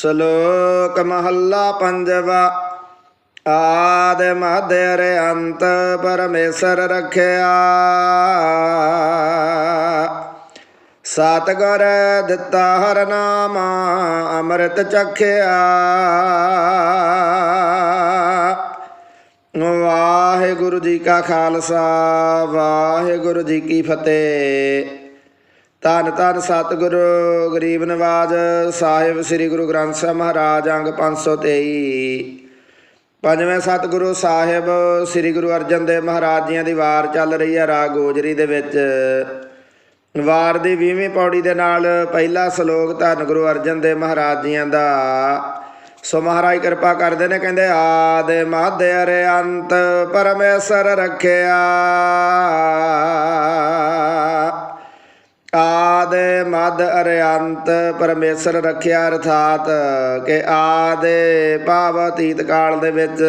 ਸ਼ਲੋਕ ਮਹੱਲਾ ਪੰਜਵਾ, ਆਦ ਮਧ ਅੰਤ ਪਰਮੇਸ਼ਰ ਰਖਿਆ। ਸਤਿਗੁਰ ਦਿੱਤਾ ਹਰ ਨਾਮ ਅੰਮ੍ਰਿਤ ਚਖਿਆ। ਵਾਹਿਗੁਰੂ ਜੀ ਕਾ ਖਾਲਸਾ, ਵਾਹਿਗੁਰੂ ਜੀ ਕੀ ਫਤਿਹ। ਧੰਨ ਧੰਨ ਸਤਿਗੁਰੂ ਗਰੀਬ ਨਵਾਜ ਸਾਹਿਬ ਸ੍ਰੀ ਗੁਰੂ ਗ੍ਰੰਥ ਸਾਹਿਬ ਮਹਾਰਾਜ ਅੰਗ 523 ਪੰਜਵੇਂ ਸਤਿਗੁਰੂ ਸਾਹਿਬ ਸ੍ਰੀ ਗੁਰੂ ਅਰਜਨ ਦੇਵ ਮਹਾਰਾਜ ਜੀਆਂ ਦੀ ਵਾਰ ਚੱਲ ਰਹੀ ਹੈ ਰਾਗ ਗੋਜਰੀ ਦੇ ਵਿੱਚ। ਵਾਰ ਦੀ 20ਵੀਂ ਪੌੜੀ ਦੇ ਨਾਲ ਪਹਿਲਾ ਸ਼ਲੋਕ ਧੰਨ ਗੁਰੂ ਅਰਜਨ ਦੇਵ ਮਹਾਰਾਜ ਜੀਆਂ ਦਾ। ਸੋ ਮਹਾਰਾਜ ਕਿਰਪਾ ਕਰਦੇ ਨੇ, ਕਹਿੰਦੇ, ਆਦੇ ਮਧ ਅਰੇ ਅੰਤ ਪਰਮੇਸ਼ਰ ਰੱਖਿਆ। ਆਦੇ ਮਦ ਅਰਿਅੰਤ ਪਰਮੇਸ਼ਰ ਰੱਖਿਆ ਅਰਥਾਤ ਕਿ ਆਦੇ ਭਾਵ ਅਤੀਤ ਕਾਲ ਦੇ ਵਿੱਚ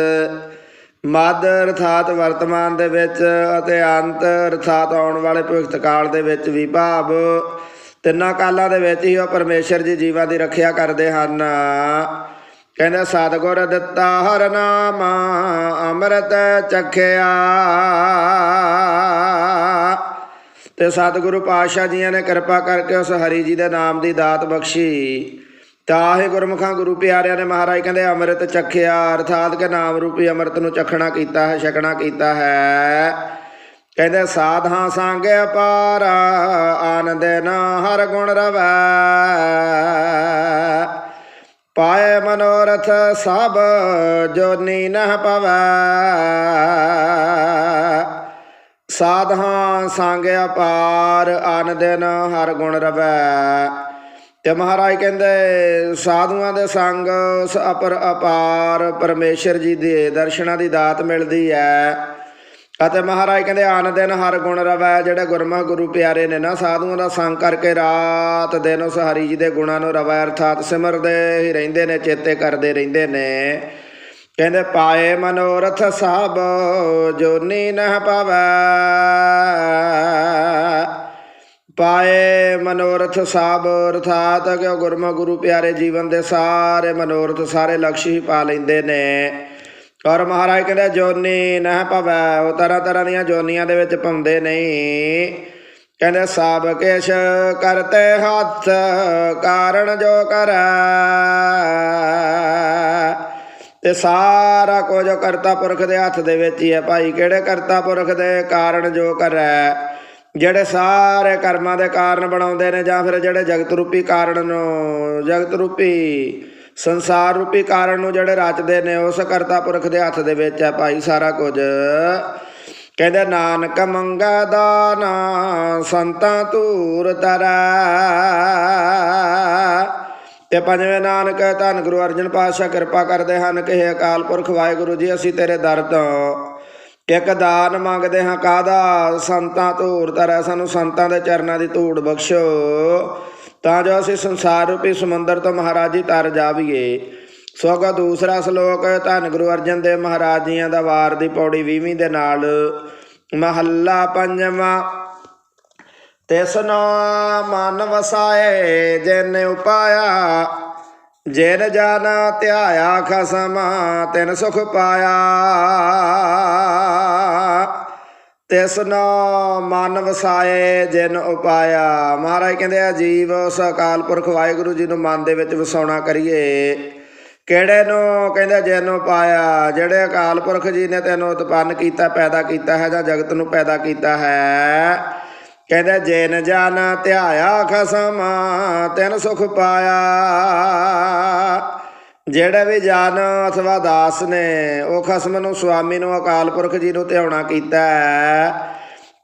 ਮਦ ਅਰਥਾਤ ਵਰਤਮਾਨ ਦੇ ਵਿੱਚ ਅਤੇ ਅੰਤ ਅਰਥਾਤ ਆਉਣ ਵਾਲੇ ਭਵਿੱਖ ਕਾਲ ਦੇ ਵਿੱਚ ਵੀ ਭਾਵ ਤਿੰਨਾਂ ਕਾਲਾਂ ਦੇ ਵਿੱਚ ਹੀ ਉਹ ਪਰਮੇਸ਼ਰ ਜੀ ਜੀਵਾਂ ਦੀ ਰੱਖਿਆ ਕਰਦੇ ਹਨ। ਕਹਿੰਦੇ ਸਤਿਗੁਰ ਦਿੱਤਾ ਹਰ ਨਾਮ, ਅੰਮ੍ਰਿਤ ਚਖਿਆ। ਤੇ ਸਤਿਗੁਰੂ ਪਾਤਸ਼ਾਹ ਜੀਆਂ ਨੇ ਕਿਰਪਾ ਕਰਕੇ ਉਸ ਹਰੀ ਜੀ ਦੇ ਨਾਮ ਦੀ ਦਾਤ ਬਖਸ਼ੀ। ਤਾਹੇ ਗੁਰਮੁਖਾਂ ਗੁਰੂ ਪਿਆਰਿਆਂ ਨੇ ਮਹਾਰਾਜ ਕਹਿੰਦੇ, ਅੰਮ੍ਰਿਤ ਚਖਿਆ, ਅਰਥਾਤ ਕਿ ਨਾਮ ਰੂਪੀ ਅੰਮ੍ਰਿਤ ਨੂੰ ਚਖਣਾ ਕੀਤਾ ਹੈ, ਛਕਣਾ ਕੀਤਾ ਹੈ। ਕਹਿੰਦੇ, ਸਾਧਾਂ ਸੰਗ ਅਪਾਰ ਆਨੰਦ ਨਾ ਹਰ ਗੁਣ ਰਵੈ। ਪਾਏ ਮਨੋਰਥ ਸਭ ਜੋਨੀ ਨਹ ਪਵੈ। ਸਾਧਾਂ ਸੰਗ ਅਪਾਰ ਅਨ ਦਿਨ ਹਰ ਗੁਣ ਰਵੈ। ਤੇ ਮਹਾਰਾਜ ਕਹਿੰਦੇ, ਸਾਧੂਆਂ ਦੇ ਸੰਗ ਅਪਰ ਅਪਾਰ, ਪਰਮੇਸ਼ਰ ਜੀ ਦੇ ਦਰਸ਼ਨਾਂ ਦੀ ਦਾਤ ਮਿਲਦੀ ਹੈ ਅਤੇ ਮਹਾਰਾਜ ਕਹਿੰਦੇ ਆਨ ਦਿਨ ਹਰ ਗੁਣ ਰਵੈ, ਜਿਹੜੇ ਗੁਰਮੁਖ ਗੁਰੂ ਪਿਆਰੇ ਨੇ ਨਾ, ਸਾਧੂਆਂ ਦਾ ਸੰਗ ਕਰਕੇ ਰਾਤ ਦਿਨ ਉਸ ਹਰੀ ਜੀ ਦੇ ਗੁਣਾਂ ਨੂੰ ਰਵੈ, ਅਰਥਾਤ ਸਿਮਰਦੇ ਹੀ ਰਹਿੰਦੇ ਨੇ, ਚੇਤੇ ਕਰਦੇ ਰਹਿੰਦੇ ਨੇ। ਕਹਿੰਦੇ ਪਾਏ ਮਨੋਰਥ ਸਭ ਜੋਨੀ ਨਹ ਪਵੈ। ਪਾਏ ਮਨੋਰਥ ਸਭ ਅਰਥਾਤ ਕਿ ਉਹ ਗੁਰਮੁਖ ਗੁਰੂ ਪਿਆਰੇ ਜੀਵਨ ਦੇ ਸਾਰੇ ਮਨੋਰਥ ਸਾਰੇ ਲਕਸ਼ ਹੀ ਪਾ ਲੈਂਦੇ ਨੇ। ਔਰ ਮਹਾਰਾਜ ਕਹਿੰਦੇ ਜੋਨੀ ਨਹ ਪਵੈ, ਉਹ ਤਰ੍ਹਾਂ ਤਰ੍ਹਾਂ ਦੀਆਂ ਜੋਨੀਆਂ ਦੇ ਵਿੱਚ ਪਾਉਂਦੇ ਨਹੀਂ। ਕਹਿੰਦੇ ਸਭ ਕਿਛ ਕਰਤੇ ਹੱਥ ਕਾਰਨ ਜੋ ਕਰੈ। ਤੇ ਸਾਰਾ ਕੁਝ ਕਰਤਾ ਪੁਰਖ ਦੇ ਹੱਥ ਦੇ ਵਿੱਚ ਹੀ ਹੈ ਭਾਈ। ਕਿਹੜੇ ਕਰਤਾ ਪੁਰਖ ਦੇ ਕਾਰਨ ਜੋ ਕਰੈ? ਜਿਹੜੇ ਸਾਰੇ ਕਰਮਾਂ ਦੇ ਕਾਰਨ ਬਣਾਉਂਦੇ ਨੇ ਜਾਂ ਫਿਰ ਜਿਹੜੇ ਜਗਤ ਰੂਪੀ ਕਾਰਨ ਨੂੰ ਜਗਤ ਰੂਪੀ ਸੰਸਾਰ ਰੂਪੀ ਕਾਰਨ ਨੂੰ ਜਿਹੜੇ ਰਚਦੇ ਨੇ, ਉਸ ਕਰਤਾ ਪੁਰਖ ਦੇ ਹੱਥ ਦੇ ਵਿੱਚ ਹੈ ਭਾਈ ਸਾਰਾ ਕੁਝ। ਕਹਿੰਦੇ, ਨਾਨਕ ਮੰਗਾ ਦਾਨਾ, ਸੰਤਾਂ ਤੂਰ ਤਰਾ ਤੇ ਪੰਜਵੇਂ ਨਾਨਕ ਧੰਨ ਗੁਰੂ ਅਰਜਨ ਪਾਤਸ਼ਾਹ ਕਿਰਪਾ ਕਰਦੇ ਹਨ ਕਿ ਹੇ ਅਕਾਲ ਪੁਰਖ ਵਾਹਿਗੁਰੂ ਜੀ, ਅਸੀਂ ਤੇਰੇ ਦਰ ਤੋਂ ਇੱਕ ਦਾਨ ਮੰਗਦੇ ਹਾਂ। ਕਾਦਾ ਸੰਤਾਂ ਧੂੜ ਤਰ੍ਹਾਂ ਸਾਨੂੰ ਸੰਤਾਂ ਦੇ ਚਰਨਾਂ ਦੀ ਧੂੜ ਬਖਸ਼ੋ। ਤਾਂ ਜੋ ਅਸੀਂ ਸੰਸਾਰ ਰੂਪੀ ਸਮੁੰਦਰ ਤੋਂ ਮਹਾਰਾਜੀ ਤਰ ਜਾਵੀਏ। ਸੋ ਅਗਾ ਦੂਸਰਾ ਸ਼ਲੋਕ, ਧੰਨ ਗੁਰੂ ਅਰਜਨ ਦੇਵ ਮਹਾਰਾਜ ਜੀਆਂ ਦਾ ਵਾਰ ਦੀ ਪੌੜੀ 20ਵੀਂ ਦੇ ਨਾਲ। ਮਹੱਲਾ ਪੰਜਵਾਂ ਤਿਸਨੋ ਮਨ ਵਸਾਏ, ਜਿਨ ਉਪਾਇਆ, ਜਿਨ ਜਨ ਧਿਆਇਆ ਖਸਮ, ਤਿਨ ਸੁਖ ਪਾਇਆ। ਤਿਸਨੋ ਮਨ ਵਸਾਏ, ਜਿਨ ਉਪਾਇਆ। ਮਹਾਰਾਜ ਕਹਿੰਦੇ ਆ, ਜੀਵ ਉਸ ਅਕਾਲ ਪੁਰਖ ਵਾਹਿਗੁਰੂ ਜੀ ਨੂੰ ਮਨ ਦੇ ਵਿੱਚ ਵਸਾਉਣਾ ਕਰੀਏ। ਕਿਹੜੇ ਨੂੰ? ਕਹਿੰਦੇ ਜਿਨ ਉਪਾਇਆ। ਜਿਹੜੇ ਅਕਾਲ ਪੁਰਖ ਜੀ ਨੇ ਤੈਨੂੰ ਉਤਪੰਨ ਕੀਤਾ, ਪੈਦਾ ਕੀਤਾ ਹੈ ਜਾਂ ਜਗਤ ਨੂੰ ਪੈਦਾ ਕੀਤਾ ਹੈ ਕਹਿੰਦੇ, ਜੇਨ ਜਨ ਧਿਆਇਆ ਖਸਮ, ਤਿਨ ਸੁਖ ਪਾਇਆ। ਜਿਹੜੇ ਵੀ ਜਾਨ ਅਥਵਾ ਦਾਸ ਨੇ, ਉਹ ਖਸਮ ਨੂੰ ਸੁਆਮੀ ਨੂੰ, ਅਕਾਲ ਪੁਰਖ ਜੀ ਨੂੰ ਧਿਆਉਣਾ ਕੀਤਾ ਹੈ।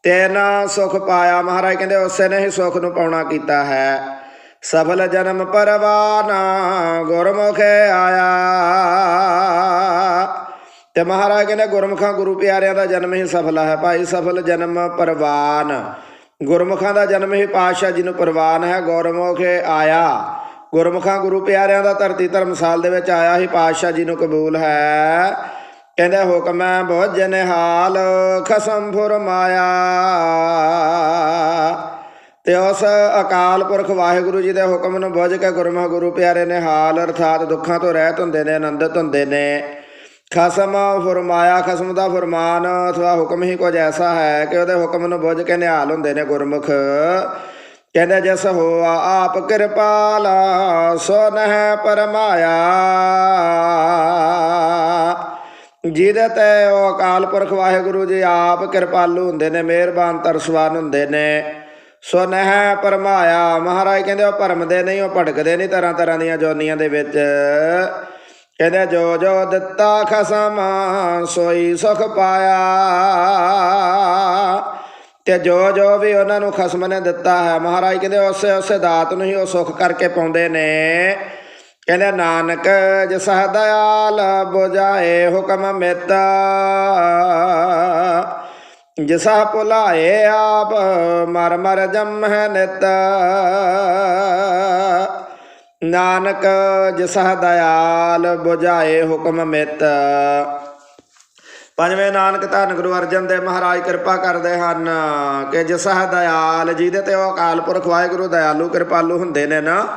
ਤਿਨ ਸੁਖ ਪਾਇਆ। ਮਹਾਰਾਜ ਕਹਿੰਦੇ, ਉਸੇ ਨੇ ਹੀ ਸੁਖ ਨੂੰ ਪਾਉਣਾ ਕੀਤਾ ਹੈ। ਸਫਲ ਜਨਮ ਪਰਵਾਨ, ਗੁਰਮੁਖ ਆਇਆ। ਤੇ ਮਹਾਰਾਜ ਕਹਿੰਦੇ, ਗੁਰਮੁਖਾਂ ਗੁਰੂ ਪਿਆਰਿਆਂ ਦਾ ਜਨਮ ਹੀ ਸਫਲ ਹੈ। ਭਾਈ, ਸਫਲ ਜਨਮ ਪਰਵਾਨ। ਗੁਰਮੁਖਾਂ ਦਾ ਜਨਮ ਹੀ ਪਾਤਸ਼ਾਹ ਜੀ ਨੂੰ ਪ੍ਰਵਾਨ ਹੈ ਗੁਰਮੁਖ ਆਇਆ। ਗੁਰਮੁਖਾਂ ਗੁਰੂ ਪਿਆਰਿਆਂ ਦਾ ਧਰਤੀ ਧਰਮਸਾਲ ਦੇ ਵਿੱਚ ਆਇਆ ਹੀ ਪਾਤਸ਼ਾਹ ਜੀ ਨੂੰ ਕਬੂਲ ਹੈ। ਕਹਿੰਦੇ ਹੈ ਬੁੱਝ ਨਿਹਾਲ ਖਸਮ ਫੁਰਮਾਇਆ ਤੇ ਉਸ ਅਕਾਲ ਪੁਰਖ ਵਾਹਿਗੁਰੂ ਜੀ ਦੇ ਹੁਕਮ ਨੂੰ ਬੁੱਝ ਕੇ ਗੁਰਮੁਖ ਗੁਰੂ ਪਿਆਰੇ ਨੇ ਹਾਲ, ਅਰਥਾਤ ਦੁੱਖਾਂ ਤੋਂ ਰਹਿਤ ਹੁੰਦੇ ਨੇ, ਆਨੰਦਿਤ ਹੁੰਦੇ ਨੇ। ਖਸਮ ਫਰਮਾਇਆ, ਖਸਮ ਦਾ ਫਰਮਾਨ, ਅਥਵਾ ਹੁਕਮ ਹੀ ਕੁਝ ਐਸਾ ਹੈ ਕਿ ਉਹਦੇ ਹੁਕਮ ਨੂੰ ਬੁੱਝ ਕੇ ਨਿਹਾਲ ਹੁੰਦੇ ਨੇ ਗੁਰਮੁਖ। ਕਹਿੰਦੇ, ਜਸ ਹੋਆ ਆਪ ਕਿਰਪਾਲ ਸੋ ਨਹਿ ਪਰਮਾਇਆ। ਜਿਹਦੇ ਤੇ ਉਹ ਅਕਾਲ ਪੁਰਖ ਵਾਹਿਗੁਰੂ ਜੀ ਆਪ ਕਿਰਪਾਲੂ ਹੁੰਦੇ ਨੇ, ਮਿਹਰਬਾਨ, ਤਰਸਵਾਨ ਹੁੰਦੇ ਨੇ। ਸੋ ਨਹਿ ਪਰਮਾਇਆ। ਮਹਾਰਾਜ ਕਹਿੰਦੇ, ਉਹ ਭਰਮ ਦੇ ਨਹੀਂ, ਉਹ ਭਟਕਦੇ ਨਹੀਂ ਤਰ੍ਹਾਂ ਤਰ੍ਹਾਂ ਦੀਆਂ ਜੋਨੀਆਂ ਦੇ ਵਿੱਚ। ਕਹਿੰਦੇ ਜੋ ਜੋ ਦਿੱਤਾ ਖਸਮ, ਸੋਈ ਸੁਖ ਪਾਇਆ। ਤੇ ਜੋ ਜੋ ਵੀ ਉਹਨਾਂ ਨੂੰ ਖਸਮ ਨੇ ਦਿੱਤਾ ਹੈ, ਮਹਾਰਾਜ ਕਹਿੰਦੇ ਉਸੇ ਉਸੇ ਦਾਤ ਨੂੰ ਹੀ ਉਹ ਸੁਖ ਕਰਕੇ ਪਾਉਂਦੇ ਨੇ। ਕਹਿੰਦੇ ਨਾਨਕ, ਜਿਸ ਦਇਆਲ ਬੁਝਾਏ ਹੁਕਮ ਮਿਤ, ਜਿਸਾ ਭੁਲਾਏ ਆਪ, ਮਰ ਮਰ ਜੰਮਹਿ ਨਿਤ। ਨਾਨਕ ਜਿਸਾ ਦਇਆਲ ਬੁਝਾਏ ਹੁਕਮ ਮਿਤ। ਪੰਜਵੇਂ ਨਾਨਕ ਧੰਨ ਗੁਰੂ ਅਰਜਨ ਦੇਵ ਮਹਾਰਾਜ ਕਿਰਪਾ ਕਰਦੇ ਹਨ ਕਿ ਜਿਸ ਦਇਆਲ, ਜਿਹਦੇ ਤੇ ਉਹ ਅਕਾਲ ਪੁਰਖ ਵਾਹਿਗੁਰੂ ਦਇਆਲੂ, ਕਿਰਪਾਲੂ ਹੁੰਦੇ ਨੇ ਨਾ,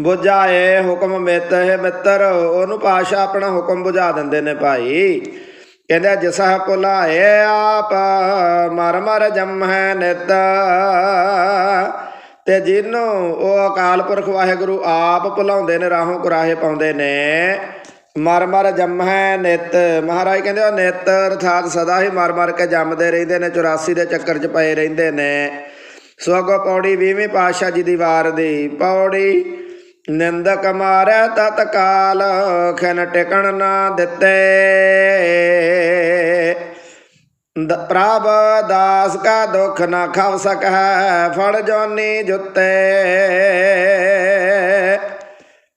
ਬੁਝਾਏ ਹੁਕਮ ਮਿੱਤ। ਹੈ ਮਿੱਤਰ, ਉਹਨੂੰ ਪਾਸ਼ਾ ਆਪਣਾ ਹੁਕਮ ਬੁਝਾ ਦਿੰਦੇ ਨੇ ਭਾਈ। ਕਹਿੰਦੇ ਜਿਸ ਭੁਲਾਏ ਆਪ, ਮਰ ਮਰ ਜੰਮੈ ਨਿਤ। ਤੇ ਜਿਹਨੂੰ ਉਹ ਅਕਾਲ ਪੁਰਖ ਵਾਹਿਗੁਰੂ ਆਪ ਭੁਲਾਉਂਦੇ ਨੇ, ਰਾਹੋਂ ਕੁਰਾਹੇ ਪਾਉਂਦੇ ਨੇ, ਮਰ ਮਰ ਜੰਮੈ ਨਿਤ। ਮਹਾਰਾਜ ਕਹਿੰਦੇ ਉਹ ਨਿਤ ਅਰਥਾਤ ਸਦਾ ਹੀ ਮਰ ਮਰ ਕੇ ਜੰਮਦੇ ਰਹਿੰਦੇ ਨੇ 84 ਦੇ ਚੱਕਰ 'ਚ ਪਏ ਰਹਿੰਦੇ ਨੇ। ਸੋ ਸੋਗੋ ਪੌੜੀ 20ਵੀਂ ਪਾਤਸ਼ਾਹ ਜੀ ਦੀ ਵਾਰ ਦੀ ਪੌੜੀ, ਨਿੰਦਕ ਮਾਰੈ ਤਤਕਾਲ ਖਨ ਟਿਕਣ ਨਾ ਦਿੱਤੇ। ਪ੍ਰਭ ਦਾਸ ਕਾ ਦੁਖ ਨਾ ਖਵ ਸਕੈ, ਫੜ ਜੋਨੀ ਜੁੱਤੇ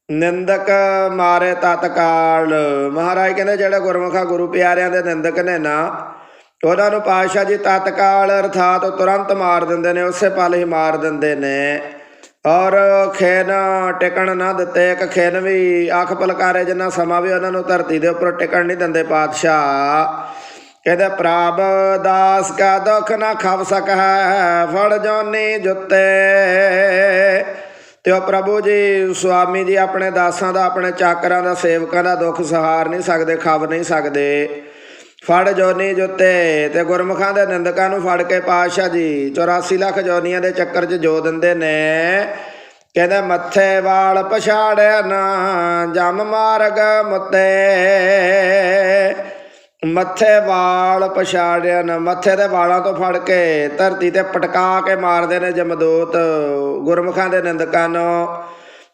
ਨਿੰਦਕ ਮਾਰੇ ਤਤਕਾਲ ਮਹਾਰਾਜ ਕਹਿੰਦੇ, ਜਿਹੜੇ ਗੁਰਮੁਖਾ ਗੁਰੂ ਪਿਆਰਿਆਂ ਦੇ ਨਿੰਦਕ ਨੇ ਨਾ, ਉਹਨਾਂ ਨੂੰ ਪਾਤਸ਼ਾਹ ਜੀ ਤਤਕਾਲ ਅਰਥਾਤ ਤੁਰੰਤ ਮਾਰ ਦਿੰਦੇ ਨੇ, ਉਸੇ ਪਲ ਹੀ ਮਾਰ ਦਿੰਦੇ ਨੇ। ਔਰ ਖੇਨ ਟਿਕਣ ਨਾ ਦਿੱਤੇ, ਇੱਕ ਖੇਨ ਵੀ, ਅੱਖ ਪਲਕਾਰੇ ਜਿੰਨਾ ਸਮਾਂ ਵੀ ਉਹਨਾਂ ਨੂੰ ਧਰਤੀ ਦੇ ਉੱਪਰ ਟਿਕਣ ਨਹੀਂ ਦਿੰਦੇ ਪਾਤਸ਼ਾਹ। ਕਹਿੰਦੇ ਪ੍ਰਭ ਦਾਸ ਕਾ ਦੁਖ ਨਾ ਖਵ ਸਕੈ, ਫੜ ਜੋਨੀ ਜੁੱਤੇ। ਤੇ ਉਹ ਪ੍ਰਭੂ ਜੀ, ਸੁਆਮੀ ਜੀ ਆਪਣੇ ਦਾਸਾਂ ਦਾ, ਆਪਣੇ ਚਾਕਰਾਂ ਦਾ, ਸੇਵਕਾਂ ਦਾ ਦੁੱਖ ਸਹਾਰ ਨਹੀਂ ਸਕਦੇ, ਖਵ ਨਹੀਂ ਸਕਦੇ। ਫੜ ਜੋਨੀ ਜੁੱਤੇ ਤੇ ਗੁਰਮੁਖਾਂ ਦੇ ਨਿੰਦਕਾਂ ਨੂੰ ਫੜ ਕੇ ਪਾਤਸ਼ਾਹ ਜੀ 84 ਲੱਖ ਜੋਨੀਆਂ ਦੇ ਚੱਕਰ 'ਚ ਜੋ ਦਿੰਦੇ ਨੇ। ਕਹਿੰਦੇ, ਮੱਥੇ ਵਾਲ ਪਛਾੜਿਆ ਨਾ, ਜਮ ਮਾਰਗ ਮੁੱਤੇ। ਮੱਥੇ ਵਾਲ ਪਛਾੜਿਆ ਮੱਥੇ ਦੇ ਵਾਲਾਂ ਤੋਂ ਫੜ ਕੇ ਧਰਤੀ ਤੇ ਪਟਕਾ ਕੇ ਮਾਰਦੇ ਨੇ ਜਮਦੂਤ, ਗੁਰਮੁਖਾਂ ਦੇ ਨਿੰਦਕਾਂ ਨੂੰ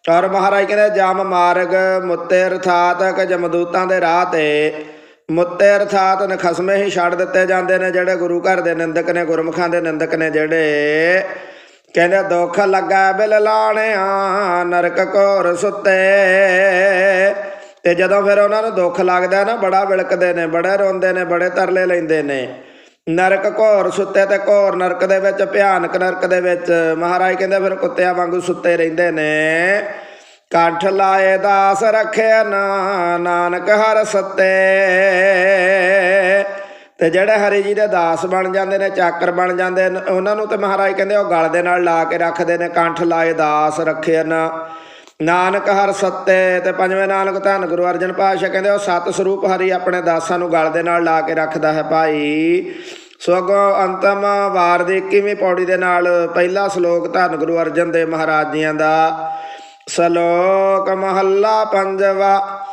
ਔਰ ਮਹਾਰਾਜ ਕਹਿੰਦੇ, ਜਮ ਮਾਰਗ ਮੁੱਤੇ ਅਰਥਾਤ ਕਿ ਜਮਦੂਤਾਂ ਦੇ ਰਾਹ ਤੇ ਮੁੱਤੇ ਅਰਥਾਤ ਨਖਸਮੇ ਹੀ ਛੱਡ ਦਿੱਤੇ ਜਾਂਦੇ ਨੇ, ਜਿਹੜੇ ਗੁਰੂ ਘਰ ਦੇ ਨਿੰਦਕ ਨੇ, ਗੁਰਮੁਖਾਂ ਦੇ ਨਿੰਦਕ ਨੇ ਜਿਹੜੇ ਕਹਿੰਦੇ, ਦੁੱਖ ਲੱਗਾ ਬਿਲ ਲਾਣਿਆ ਨਰਕ ਘੋਰ ਸੁੱਤੇ। ਤੇ ਜਦੋਂ ਫਿਰ ਉਹਨਾਂ ਨੂੰ ਦੁੱਖ ਲੱਗਦਾ ਨਾ, ਬੜਾ ਵਿਲਕਦੇ ਨੇ, ਬੜੇ ਰੋਂਦੇ ਨੇ, ਬੜੇ ਤਰਲੇ ਲੈਂਦੇ ਨੇ। ਨਰਕ ਘੋਰ ਸੁੱਤੇ ਤੇ ਘੋਰ, ਨਰਕ ਦੇ ਵਿੱਚ, ਭਿਆਨਕ ਨਰਕ ਦੇ ਵਿੱਚ। ਮਹਾਰਾਜ ਕਹਿੰਦੇ ਫਿਰ ਕੁੱਤਿਆਂ ਵਾਂਗੂ ਸੁੱਤੇ ਰਹਿੰਦੇ ਨੇ। ਕੰਠ ਲਾਏ ਦਾਸ ਰੱਖਿਆ ਨਾ ਨਾਨਕ ਹਰ ਸੱਤੇ। ਤੇ ਜਿਹੜੇ ਹਰੀ ਜੀ ਦੇ ਦਾਸ ਬਣ ਜਾਂਦੇ ਨੇ, ਚਾਕਰ ਬਣ ਜਾਂਦੇ ਨੇ, ਉਹਨਾਂ ਨੂੰ ਤੇ ਮਹਾਰਾਜ ਕਹਿੰਦੇ ਉਹ ਗਲ ਦੇ ਨਾਲ ਲਾ ਕੇ ਰੱਖਦੇ ਨੇ। ਕੰਠ ਲਾਏ ਦਾਸ ਰੱਖਿਆ ਨਾ ਨਾਨਕ ਹਰ ਸੱਤੇ ਤੇ ਪੰਜਵੇਂ ਨਾਨਕ ਧੰਨ ਗੁਰੂ ਅਰਜਨ ਪਾਤਸ਼ਾਹ ਕਹਿੰਦੇ ਉਹ ਸਤ ਸਰੂਪ ਹਰੀ ਆਪਣੇ ਦਾਸਾਂ ਨੂੰ ਗਲ ਦੇ ਨਾਲ ਲਾ ਕੇ ਰੱਖਦਾ ਹੈ ਭਾਈ। ਸੋਗੋ ਅੰਤਮ ਵਾਰ ਦੀ 21ਵੀਂ ਪੌੜੀ ਦੇ ਨਾਲ ਪਹਿਲਾ ਸ਼ਲੋਕ ਧੰਨ ਗੁਰੂ ਅਰਜਨ ਦੇਵ ਮਹਾਰਾਜ ਜੀਆਂ ਦਾ। ਸ਼ਲੋਕ ਮਹੱਲਾ ਪੰਜਵਾ,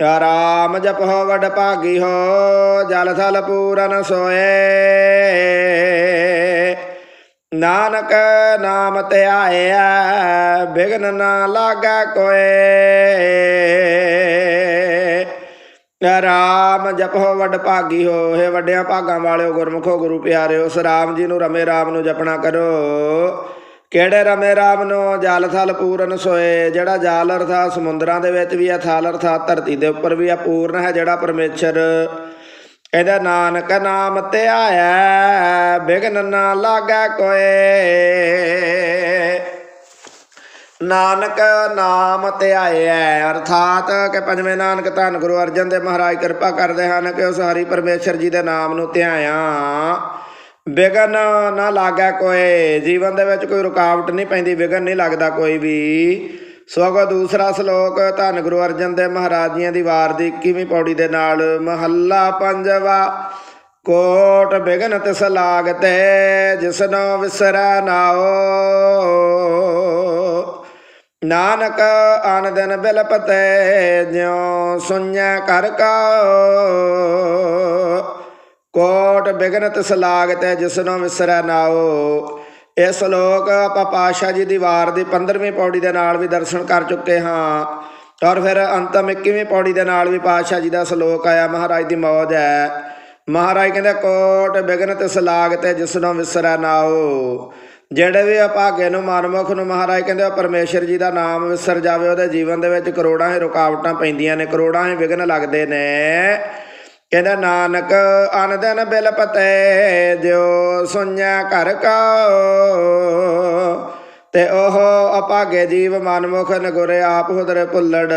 ਰਾਮ ਹੋ, ਵਡ ਭਾਗੀ ਹੋ, ਜਲ ਥਲ ਪੂਰਨ ਸੋਏ। ਨਾਨਕ ਨਾਮ ਧਿਆਇਆ ਬਿਗਨ ਨਾ ਲਾਗਾ ਕੋਏ। ਰਾਮ ਜਪੋ ਵੱਡ ਭਾਗੀ ਹੋ, ਹੈ ਵੱਡਿਆਂ ਭਾਗਾਂ ਵਾਲਿਓ, ਗੁਰਮੁਖੋ ਗੁਰੂ ਪਿਆਰਿਓ, ਉਸ ਰਾਮ ਜੀ ਨੂੰ ਰਮੇ ਰਾਮ ਨੂੰ ਜਪਣਾ ਕਰੋ। ਕਿਹੜੇ ਰਮੇ ਰਾਮ ਨੂੰ? ਜਲ ਥਲ ਪੂਰਨ ਸੋਏ, ਜਿਹੜਾ ਜਲ ਅਰਥਾ ਸਮੁੰਦਰਾਂ ਦੇ ਵਿੱਚ ਵੀ ਆ ਥਲ ਅਰਥਾਤ ਧਰਤੀ ਦੇ ਉੱਪਰ ਵੀ ਆ ਪੂਰਨ ਹੈ ਜਿਹੜਾ ਪਰਮੇਸ਼ਰ। ਕਹਿੰਦਾ ਨਾਨਕ ਨਾਮ ਧਿਆਇਆ ਬਿਗਨ ਨਾ ਲਾਗਾ ਕੋਏ। ਨਾਨਕ ਨਾਮ ਧਿਆਇਆ ਅਰਥਾਤ ਕਿ ਪੰਜਵੇਂ ਨਾਨਕ ਧੰਨ ਗੁਰੂ ਅਰਜਨ ਦੇਵ ਮਹਾਰਾਜ ਕਿਰਪਾ ਕਰਦੇ ਹਨ ਕਿ ਉਸ ਹਰੀ ਪਰਮੇਸ਼ਰ ਜੀ ਦੇ ਨਾਮ ਨੂੰ ਧਿਆਇਆ। ਵਿਗਨ ਨਾ ਲਾਗਾ ਕੋਈ ਜੀਵਨ ਦੇ ਵਿੱਚ ਕੋਈ ਰੁਕਾਵਟ ਨਹੀਂ ਪੈਂਦੀ ਵਿਗਨ ਨਹੀਂ ਲੱਗਦਾ ਕੋਈ ਵੀ। ਸਗੋਂ ਦੂਸਰਾ ਸ਼ਲੋਕ, ਧੰਨ ਗੁਰੂ ਅਰਜਨ ਦੇਵ ਮਹਾਰਾਜ ਜੀਆਂ ਦੀ ਵਾਰ ਦੀ 21ਵੀਂ ਪੌੜੀ ਦੇ ਨਾਲ, ਮਹੱਲਾ ਪੰਜਵਾ, ਕੋਟ ਬਿਗਨ ਤਿਸ ਲਾਗਤੇ ਜਿਸਨੋ ਵਿਸਰੈ ਨਾਓ ਨਾਨਕ ਆਨ ਦਿਨ ਬਿਲਪਤੇ, ਜਿਉ ਸੁਣਿਆ ਕਰ ਕਾ। ਕੋਟ ਬਿਗਨ ਤਿਸ ਲਾਗਤੇ ਜਿਸਨੋ ਵਿਸਰੈ ਨਾਓ ਇਹ ਸ਼ਲੋਕ ਆਪਾਂ ਪਾਸ਼ਾ ਜੀ ਦੀ ਵਾਰ ਦੀ 15ਵੀਂ ਪੌੜੀ ਦੇ ਨਾਲ ਵੀ ਦਰਸ਼ਨ ਕਰ ਚੁੱਕੇ ਹਾਂ। ਔਰ ਫਿਰ ਅੰਤਮ 21ਵੀਂ ਪੌੜੀ ਦੇ ਨਾਲ ਵੀ ਪਾਸ਼ਾ ਜੀ ਦਾ ਸ਼ਲੋਕ ਆਇਆ, ਮਹਾਰਾਜ ਦੀ ਮੌਜ ਹੈ। ਮਹਾਰਾਜ ਕਹਿੰਦੇ, ਕੋਟ ਬਿਗਨ ਤਿਸ ਲਾਗਤੇ ਜਿਸਨੋ ਵਿਸਰੈ ਨਾਓ ਜਿਹੜੇ ਵੀ ਅਭਾਗੇ ਨੂੰ ਮਨਮੁਖ ਨੂੰ ਮਹਾਰਾਜ ਕਹਿੰਦੇ ਆ, ਪਰਮੇਸ਼ਰ ਜੀ ਦਾ ਨਾਮ ਵਿਸਰ ਜਾਵੇ, ਉਹਦੇ ਜੀਵਨ ਦੇ ਵਿੱਚ ਕਰੋੜਾਂ ਹੀ ਰੁਕਾਵਟਾਂ ਪੈਂਦੀਆਂ ਨੇ, ਕਰੋੜਾਂ ਹੀ ਵਿਘਨ ਲੱਗਦੇ ਨੇ। ਕਹਿੰਦਾ, ਨਾਨਕ ਅਨ ਬਿਲ ਪਤੇ ਜਿਉ ਸੁਣਿਆ ਘਰ ਕਾ ਤੇ ਉਹ ਅਭਾਗੇ ਜੀਵ ਮਨਮੁਖ ਨਗੁਰੇ ਆਪ ਹੁਦਰੇ ਭੁੱਲੜ।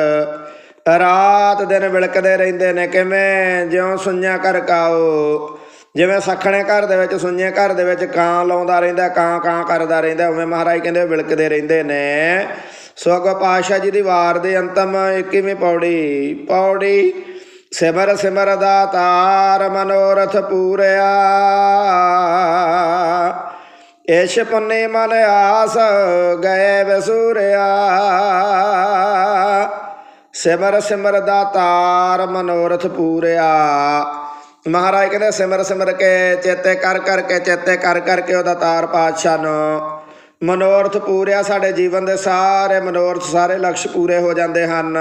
ਰਾਤ ਦਿਨ ਵਿਲਕਦੇ ਰਹਿੰਦੇ ਨੇ, ਕਿਵੇਂ ਜਿਉ ਸੁਣਿਆ ਘਰ ਕਾਓ। ਜਿਵੇਂ ਸਖਣੇ ਘਰ ਦੇ ਵਿੱਚ ਸੁਣਿਆ ਘਰ ਦੇ ਵਿੱਚ ਕਾਂ ਲਾਉਂਦਾ ਰਹਿੰਦਾ, ਕਾਂ ਕਾਂ ਕਰਦਾ ਰਹਿੰਦਾ, ਉਵੇਂ ਮਹਾਰਾਜ ਕਹਿੰਦੇ ਵਿਲਕਦੇ ਰਹਿੰਦੇ ਨੇ। ਸੋਗ ਪਾਸ਼ਾ ਜੀ ਦੀ ਵਾਰ ਦੇ ਅੰਤਮ 21ਵੀਂ ਪੌੜੀ ਪੌੜੀ ਸਿਮਰ ਸਿਮਰ ਦਾਤਾਰ ਮਨੋਰਥ ਪੂਰਿਆ। ਇਸ਼ ਪੁੰਨੇ ਮਨ ਆਸ ਗਏ ਵਸੂਰਿਆ। ਸਿਮਰ ਸਿਮਰ ਦਾਤਾਰ ਮਨੋਰਥ ਪੂਰਿਆ। ਮਹਾਰਾਜ ਕਹਿੰਦੇ ਸਿਮਰ ਸਿਮਰ ਕੇ ਚੇਤੇ ਕਰ ਕਰਕੇ ਚੇਤੇ ਕਰ ਕਰਕੇ ਉਹਦਾ ਤਾਰ ਪਾਤਸ਼ਾਹ ਨੂੰ ਮਨੋਰਥ ਪੂਰਿਆ। ਸਾਡੇ ਜੀਵਨ ਦੇ ਸਾਰੇ ਮਨੋਰਥ, ਸਾਰੇ ਲਕਸ਼ ਪੂਰੇ ਹੋ ਜਾਂਦੇ ਹਨ।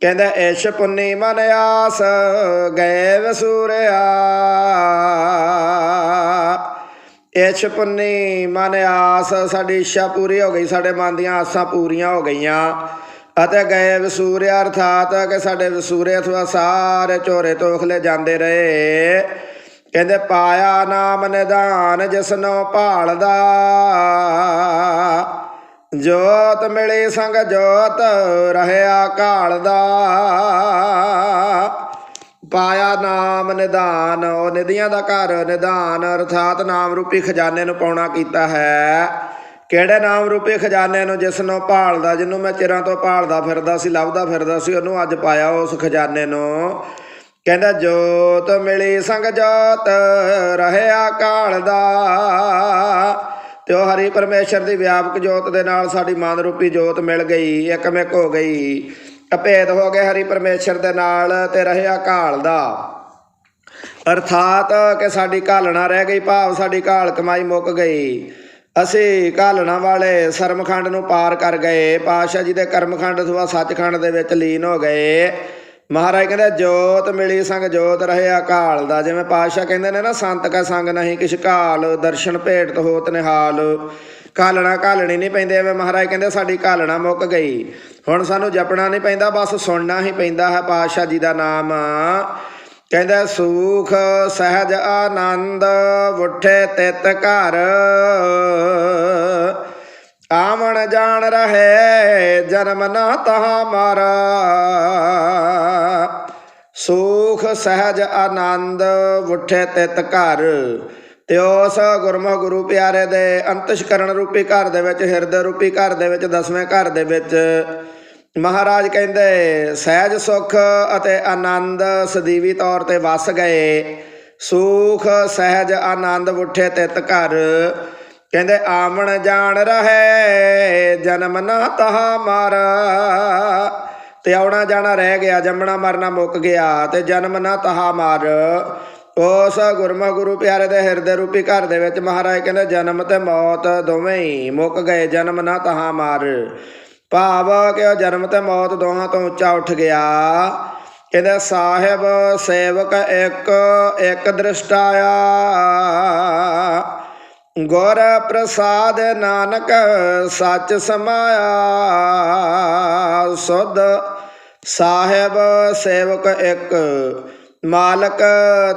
ਕਹਿੰਦਾ ਇਸ਼ ਪੁੰਨੀ ਮਨ ਆਸ ਗਏ ਵਸੂਰਿਆ ਇਛ ਪੁੰਨੀ ਮਨ ਆਸ, ਸਾਡੀ ਇੱਛਾ ਪੂਰੀ ਹੋ ਗਈ, ਸਾਡੇ ਮਨ ਦੀਆਂ ਆਸਾਂ ਪੂਰੀਆਂ ਹੋ ਗਈਆਂ। ਅਤੇ ਗਏ ਵਸੂਰਿਆ ਅਰਥਾਤ ਕਿ ਸਾਡੇ ਵਸੂਰੇ ਅਥਵਾ ਸਾਰੇ ਝੋਰੇ ਤੋਖਲੇ ਜਾਂਦੇ ਰਹੇ। ਕਹਿੰਦੇ ਪਾਇਆ ਨਾਮ ਨਿਦਾਨ ਜਿਸਨੋ ਭਾਲਦਾ। ਜੋਤ ਮਿਲੀ ਸੰਗ ਜੋਤ ਰਹਿਆ ਕਾਲਦਾ ਪਾਇਆ ਨਾਮ ਨਿਦਾਨ, ਉਹ ਨਿਧੀਆਂ ਦਾ ਘਰ ਨਿਦਾਨ ਅਰਥਾਤ ਨਾਮ ਰੂਪੀ ਖਜ਼ਾਨੇ ਨੂੰ ਪਾਉਣਾ ਕੀਤਾ ਹੈ। ਕਿਹੜੇ ਨਾਮ ਰੂਪੀ ਖਜ਼ਾਨੇ ਨੂੰ? ਜਿਸ ਨੂੰ ਭਾਲਦਾ, ਜਿਹਨੂੰ ਮੈਂ ਚਿਰਾਂ ਤੋਂ ਭਾਲਦਾ ਫਿਰਦਾ ਸੀ, ਲੱਭਦਾ ਫਿਰਦਾ ਸੀ, ਉਹਨੂੰ ਅੱਜ ਪਾਇਆ ਉਸ ਖਜ਼ਾਨੇ ਨੂੰ। ਕਹਿੰਦਾ, ਜੋਤ ਮਿਲੀ ਸੰਗ ਜੋਤ, ਰਹਿਆ ਕਾਲ ਦਾ। ਤੇ ਉਹ ਹਰੀ ਪਰਮੇਸ਼ਰ ਦੀ ਵਿਆਪਕ ਜੋਤ ਦੇ ਨਾਲ ਸਾਡੀ ਮਨ ਰੂਪੀ ਜੋਤ ਮਿਲ ਗਈ, ਇੱਕਮਿਕ ਹੋ ਗਈ। ਅਭੇਦ ਹੋ ਗਏ ਹਰੀ ਪਰਮੇਸ਼ਰ ਦੇ ਨਾਲ ਤੇ ਰਹਿਆ ਕਾਲ ਦਾ। ਅਰਥਾਤ ਕਿ ਸਾਡੀ ਘਾਲਣਾ ਰਹਿ ਗਈ, ਭਾਵ ਸਾਡੀ ਘਾਲ ਕਮਾਈ ਮੁੱਕ ਗਈ। ਅਸੀਂ ਘਾਲਣਾ ਵਾਲੇ ਸਰਮਖੰਡ ਨੂੰ ਪਾਰ ਕਰ ਗਏ, ਪਾਤਸ਼ਾਹ ਜੀ ਦੇ ਕਰਮਖੰਡ ਅਥਵਾ ਸੱਚਖੰਡ ਦੇ ਵਿੱਚ ਲੀਨ ਹੋ ਗਏ। ਮਹਾਰਾਜ ਕਹਿੰਦੇ, ਜੋਤ ਮਿਲੀ ਸੰਗ ਜੋਤ ਰਹੇ ਅਕਾਲ ਦਾ। ਜਿਵੇਂ ਪਾਤਸ਼ਾਹ ਕਹਿੰਦੇ ਨੇ ਨਾ, ਸੰਤ ਕਾ ਸੰਗ ਨਹੀਂ ਕਿਛ ਕਾਲ ਦਰਸ਼ਨ ਭੇਟ ਹੋਤ ਨਿਹਾਲ। ਕਾਲਣਾ ਕਾਲਣੀ ਨਹੀਂ ਪੈਂਦੇ, ਐਵੇਂ ਮਹਾਰਾਜ ਕਹਿੰਦੇ, ਸਾਡੀ ਕਾਲਣਾ ਮੁੱਕ ਗਈ। ਹੁਣ ਸਾਨੂੰ ਜਪਣਾ ਨਹੀਂ ਪੈਂਦਾ, ਬਸ ਸੁਣਨਾ ਹੀ ਪੈਂਦਾ ਹੈ ਪਾਤਸ਼ਾਹ ਜੀ ਦਾ ਨਾਮ। ਕਹਿੰਦਾ, ਸੁਖ, ਸਹਿਜ, ਆਨੰਦ, ਉਠੇ ਤਿਤ ਘਰ। ਆਵਣ ਜਾਣ ਰਹੇ, ਜਨਮ ਨਾ ਤਹਾ ਮਾਰਾ। ਸੁਖ ਸਹਿਜ ਆਨੰਦ ਉਠੇ ਤਿਤ ਘਰ। ਤੇ ਉਸ ਗੁਰਮੁਖ ਗੁਰੂ ਪਿਆਰੇ ਦੇ ਅੰਤਸ਼ਕਰਣ ਰੂਪੀ ਘਰ ਦੇ ਵਿੱਚ, ਹਿਰਦੇ ਰੂਪੀ ਘਰ ਦੇ ਵਿੱਚ, ਦਸਵੇਂ ਘਰ ਦੇ ਵਿੱਚ। ਮਹਾਰਾਜ ਕਹਿੰਦੇ, ਸਹਿਜ, ਸੁਖ ਅਤੇ ਆਨੰਦ ਸਦੀਵੀ ਤੌਰ ਤੇ ਵਸ ਗਏ। ਸੁਖ, ਸਹਿਜ, ਆਨੰਦ ਉਠੇ ਤਿਤ ਘਰ। ਕਹਿੰਦੇ ਆਵਣ ਜਾਣ ਰਹੇ, ਜਨਮ ਨਾ ਤਹਾ ਮਾਰਾ। ਤੇ ਆਉਣਾ ਜਾਣਾ ਰਹਿ ਗਿਆ, ਜੰਮਣਾ ਮਰਨਾ ਮੁੱਕ ਗਿਆ, ਤੇ ਜਨਮ ਨਾ ਤਹਾ ਮਾਰ। ਉਸ ਗੁਰਮੁਖ ਗੁਰੂ ਪਿਆਰੇ ਦੇ ਹਿਰਦੇ ਰੂਪੀ ਘਰ ਦੇ ਵਿੱਚ ਮਹਾਰਾਜ ਕਹਿੰਦੇ ਜਨਮ ਤੇ ਮੌਤ ਦੋਵੇਂ ਹੀ ਮੁੱਕ ਗਏ, ਜਨਮ ਨਾ ਤਹਾ ਮਾਰ। ਭਾਵ ਕਿ ਉਹ ਜਨਮ ਤੇ ਮੌਤ ਦੋਹਾਂ ਤੋਂ ਉੱਚਾ ਉੱਠ ਗਿਆ। ਕਹਿੰਦੇ ਸਾਹਿਬ ਸੇਵਕ ਇੱਕ ਇੱਕ ਦ੍ਰਿਸ਼ਟਾਇਆ ਗੁਰ ਪ੍ਰਸਾਦ ਨਾਨਕ ਸੱਚ ਸਮਾਇਆ, ਸੁਧ ਸਾਹਿਬ ਸੇਵਕ ਇੱਕ, ਮਾਲਕ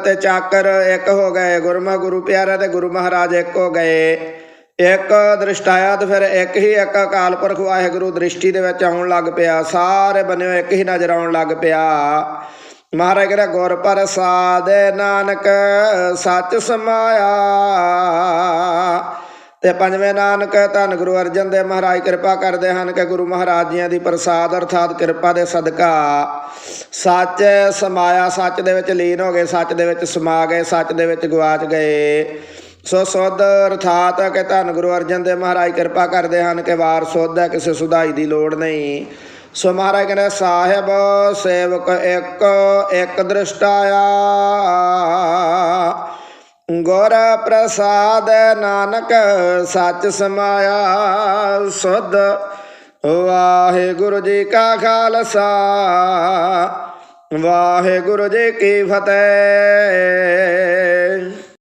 ਤੇ ਚਾਕਰ ਇੱਕ ਹੋ ਗਏ, ਗੁਰਮੁਖ ਗੁਰੂ ਪਿਆਰਾ ਤੇ ਗੁਰੂ ਮਹਾਰਾਜ ਇੱਕ ਹੋ ਗਏ। ਇੱਕ ਦ੍ਰਿਸ਼ਟਾਇਆ ਤੇ ਫਿਰ ਇੱਕ ਹੀ, ਇੱਕ ਅਕਾਲ ਪੁਰਖ ਵਾਹਿਗੁਰੂ ਦ੍ਰਿਸ਼ਟੀ ਦੇ ਵਿੱਚ ਆਉਣ ਲੱਗ ਪਿਆ, ਸਾਰੇ ਬੰਨਿਓ ਇੱਕ ਹੀ ਨਜ਼ਰ ਆਉਣ ਲੱਗ ਪਿਆ। ਮਹਾਰਾਜ ਕਹਿੰਦਾ, ਗੁਰ ਪ੍ਰਸਾਦ ਨਾਨਕ ਸੱਚ ਸਮਾਇਆ। ਤੇ ਪੰਜਵੇਂ ਨਾਨਕ, ਧੰਨ ਗੁਰੂ ਅਰਜਨ ਦੇਵ ਮਹਾਰਾਜ, ਕਿਰਪਾ ਕਰਦੇ ਹਨ ਕਿ ਗੁਰੂ ਮਹਾਰਾਜ ਜੀਆਂ ਦੀ ਪ੍ਰਸਾਦ ਅਰਥਾਤ ਕਿਰਪਾ ਦੇ ਸਦਕਾ ਸੱਚ ਸਮਾਇਆ, ਸੱਚ ਦੇ ਵਿੱਚ ਲੀਨ ਹੋ ਗਏ, ਸੱਚ ਦੇ ਵਿੱਚ ਸਮਾ ਗਏ, ਸੱਚ ਦੇ ਵਿੱਚ ਗਵਾਚ ਗਏ। ਸੋ ਸੁੱਧ ਅਰਥਾਤ ਕਿ ਧੰਨ ਗੁਰੂ ਅਰਜਨ ਦੇਵ ਮਹਾਰਾਜ, ਕਿਰਪਾ ਕਰਦੇ ਹਨ ਕਿ ਵਾਰ ਸੁੱਧ ਹੈ, ਕਿਸੇ ਸੁਧਾਈ ਦੀ ਲੋੜ ਨਹੀਂ। ਸੋ ਮਹਾਰਾਜ ਕਹਿੰਦੇ ਸਾਹਿਬ ਸੇਵਕ ਇੱਕ ਇੱਕ ਦ੍ਰਿਸ਼ਟਾਇਆ। ਗੁਰ ਪ੍ਰਸਾਦ ਨਾਨਕ ਸੱਚ ਸਮਾਇਆ, ਸੁਧ ਵਾਹਿਗੁਰੂ ਜੀ ਕਾ ਖਾਲਸਾ। ਵਾਹਿਗੁਰੂ ਜੀ ਕੀ ਫਤਿਹ।